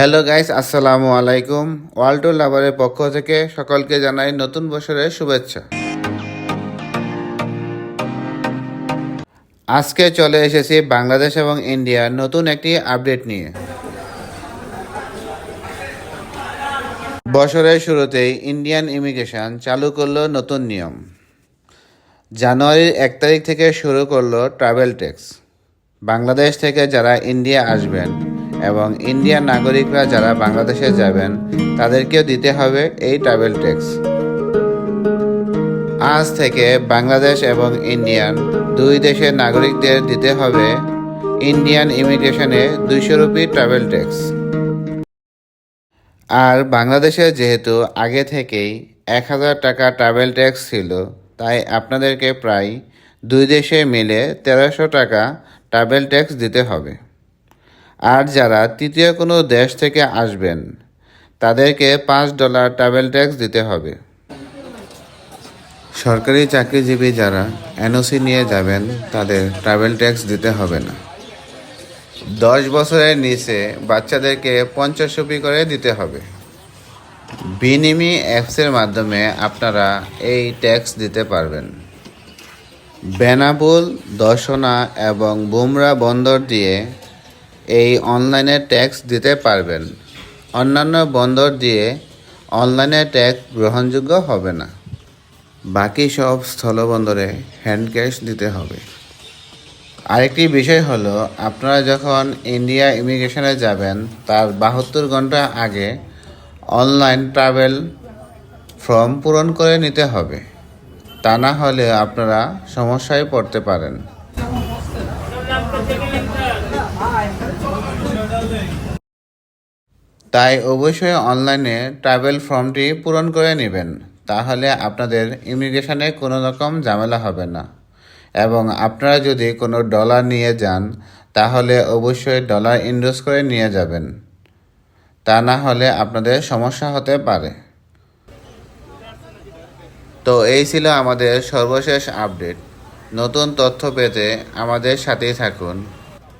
Hello guys আসসালামু আলাইকুম world লাভারের পক্ষ থেকে সকলকে জানাই নতুন বছরের শুভেচ্ছা। আজকে চলে এসেছি বাংলাদেশ এবং ইন্ডিয়ার নতুন একটি আপডেট নিয়ে। বছরের শুরুতেই ইন্ডিয়ান ইমিগ্রেশন চালু করল নতুন নিয়ম। জানুয়ারির এক তারিখ থেকে শুরু করল ট্রাভেল ট্যাক্স বাংলাদেশ থেকে যারা ইন্ডিয়া আসবেন এবং ইন্ডিয়ান নাগরিকরা যারা বাংলাদেশে যাবেন, তাদেরকেও দিতে হবে এই ট্রাভেল ট্যাক্স আজ থেকে বাংলাদেশ এবং ইন্ডিয়ান দুই দেশের নাগরিকদের দিতে হবে ইন্ডিয়ান ইমিগ্রেশনে দুইশো রুপি ট্রাভেল ট্যাক্স আর বাংলাদেশে যেহেতু আগে থেকেই এক হাজার টাকা ট্রাভেল ট্যাক্স ছিল, তাই আপনাদেরকে প্রায় দুই দেশে মিলে তেরোশো টাকা ট্রাভেল ট্যাক্স দিতে হবে। আর যারা তৃতীয় কোনো দেশ থেকে আসবেন, তাদেরকে পাঁচ ডলার ট্রাভেল ট্যাক্স দিতে হবে। সরকারি চাকরিজীবী যারা এনওসি নিয়ে যাবেন, তাদের ট্রাভেল ট্যাক্স দিতে হবে না। দশ বছরের নিচে বাচ্চাদেরকে পঞ্চাশ রুপি করে দিতে হবে। বিনিমি অ্যাপসের মাধ্যমে আপনারা এই ট্যাক্স দিতে পারবেন। বেনাপুল, দর্শনা এবং বুমরা বন্দর দিয়ে এই অনলাইনে ট্যাক্স দিতে পারবেন। অন্যান্য বন্দর দিয়ে অনলাইনে ট্যাক্স গ্রহণযোগ্য হবে না। বাকি সব স্থলবন্দরে হ্যান্ড ক্যাশ দিতে হবে। আরেকটি বিষয় হলো, আপনারা যখন ইন্ডিয়া ইমিগ্রেশনে যাবেন, তার বাহাত্তর ঘণ্টা আগে অনলাইন ট্রাভেল ফর্ম পূরণ করে নিতে হবে। তা না হলে আপনারা সমস্যায় পড়তে পারেন। তাই অবশ্যই অনলাইনে ট্রাভেল ফর্মটি পূরণ করে নেবেন, তাহলে আপনাদের ইমিগ্রেশনে কোনো রকম ঝামেলা হবে না। এবং আপনারা যদি কোনো ডলার নিয়ে যান, তাহলে অবশ্যই ডলার ইনভেস করে নিয়ে যাবেন। তা না হলে আপনাদের সমস্যা হতে পারে। তো এই ছিল আমাদের সর্বশেষ আপডেট। নতুন তথ্য পেতে আমাদের সাথেই থাকুন।